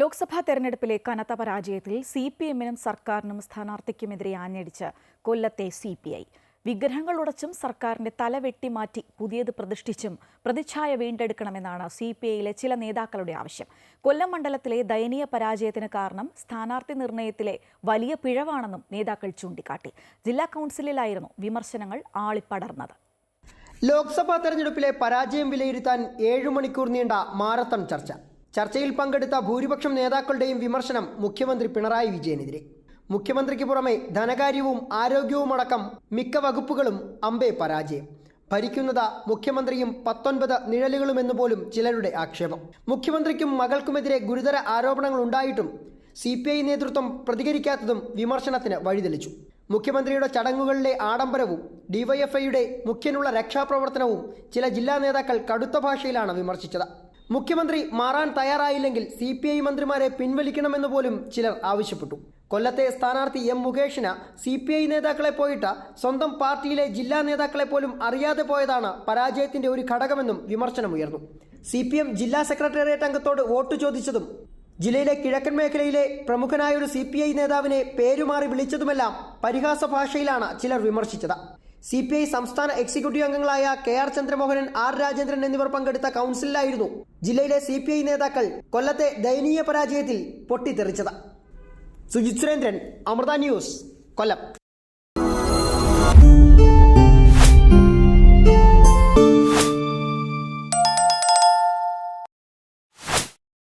ലോക്സഭാ തെരഞ്ഞെടുപ്പിലെ കനത്ത പരാജയത്തിൽ സി പി എമ്മിനും സർക്കാരിനും സ്ഥാനാർത്ഥിക്കുമെതിരെ ആഞ്ഞടിച്ച് കൊല്ലത്തെ സി പി ഐ വിഗ്രഹങ്ങൾ ഉടച്ചും സർക്കാരിന്റെ തല വെട്ടിമാറ്റി പുതിയത് പ്രതിഷ്ഠിച്ചും പ്രതിച്ഛായ വീണ്ടെടുക്കണമെന്നാണ് സി പി ഐയിലെ ചില നേതാക്കളുടെ ആവശ്യം. കൊല്ലം മണ്ഡലത്തിലെ ദയനീയ പരാജയത്തിന് കാരണം സ്ഥാനാർത്ഥി നിർണയത്തിലെ വലിയ പിഴവാണെന്നും നേതാക്കൾ ചൂണ്ടിക്കാട്ടി. ജില്ലാ കൗൺസിലിലായിരുന്നു വിമർശനങ്ങൾ ആളിപ്പടർന്നത്. ലോക്സഭാ തെരഞ്ഞെടുപ്പിലെ പരാജയം വിലയിരുത്താൻ ഏഴു മണിക്കൂർ നീണ്ട മാരത്തൺ ചർച്ച. ചർച്ചയിൽ പങ്കെടുത്ത ഭൂരിപക്ഷം നേതാക്കളുടെയും വിമർശനം മുഖ്യമന്ത്രി പിണറായി വിജയനെതിരെ. മുഖ്യമന്ത്രിക്ക് പുറമെ ധനകാര്യവും ആരോഗ്യവുമടക്കം മിക്ക വകുപ്പുകളും അമ്പേ പരാജയം. ഭരിക്കുന്നത് മുഖ്യമന്ത്രിയും പത്തൊൻപത് നിഴലുകളുമെന്ന് പോലും ചിലരുടെ ആക്ഷേപം. മുഖ്യമന്ത്രിക്കും മകൾക്കുമെതിരെ ഗുരുതര ആരോപണങ്ങൾ ഉണ്ടായിട്ടും സി പി ഐ നേതൃത്വം പ്രതികരിക്കാത്തതും വിമർശനത്തിന് വഴിതെളിച്ചു. മുഖ്യമന്ത്രിയുടെ ചടങ്ങുകളിലെ ആഡംബരവും ഡിവൈഎഫ്ഐയുടെ മുഖ്യനുള്ള രക്ഷാപ്രവർത്തനവും ചില ജില്ലാ നേതാക്കൾ കടുത്ത ഭാഷയിലാണ് വിമർശിച്ചത്. മുഖ്യമന്ത്രി മാറാൻ തയ്യാറായില്ലെങ്കിൽ സി പി ഐ മന്ത്രിമാരെ പിൻവലിക്കണമെന്ന് പോലും ചിലർ ആവശ്യപ്പെട്ടു. കൊല്ലത്തെ സ്ഥാനാർത്ഥി എം മുകേഷിന് സി പി ഐ നേതാക്കളെ പോയിട്ട് സ്വന്തം പാർട്ടിയിലെ ജില്ലാ നേതാക്കളെ പോലും അറിയാതെ പോയതാണ് പരാജയത്തിന്റെ ഒരു ഘടകമെന്നും വിമർശനമുയർന്നു. സി പി എം ജില്ലാ സെക്രട്ടേറിയറ്റ് അംഗത്തോട് വോട്ട് ചോദിച്ചതും ജില്ലയിലെ കിഴക്കൻ മേഖലയിലെ പ്രമുഖനായ ഒരു സി പി ഐ നേതാവിനെ പേരുമാറി വിളിച്ചതുമെല്ലാം പരിഹാസ ഭാഷയിലാണ് ചിലർ വിമർശിച്ചത്. സി പി ഐ സംസ്ഥാന എക്സിക്യൂട്ടീവ് അംഗങ്ങളായ K R Chandramohanan R Rajendran എന്നിവർ പങ്കെടുത്ത കൗൺസിലിലായിരുന്നു ജില്ലയിലെ സി പി ഐ നേതാക്കൾ കൊല്ലത്തെ ദയനീയ പരാജയത്തിൽ പൊട്ടിത്തെറിച്ചത്. സുജിത് സുരേന്ദ്രൻ അമൃത ന്യൂസ് കൊല്ലം.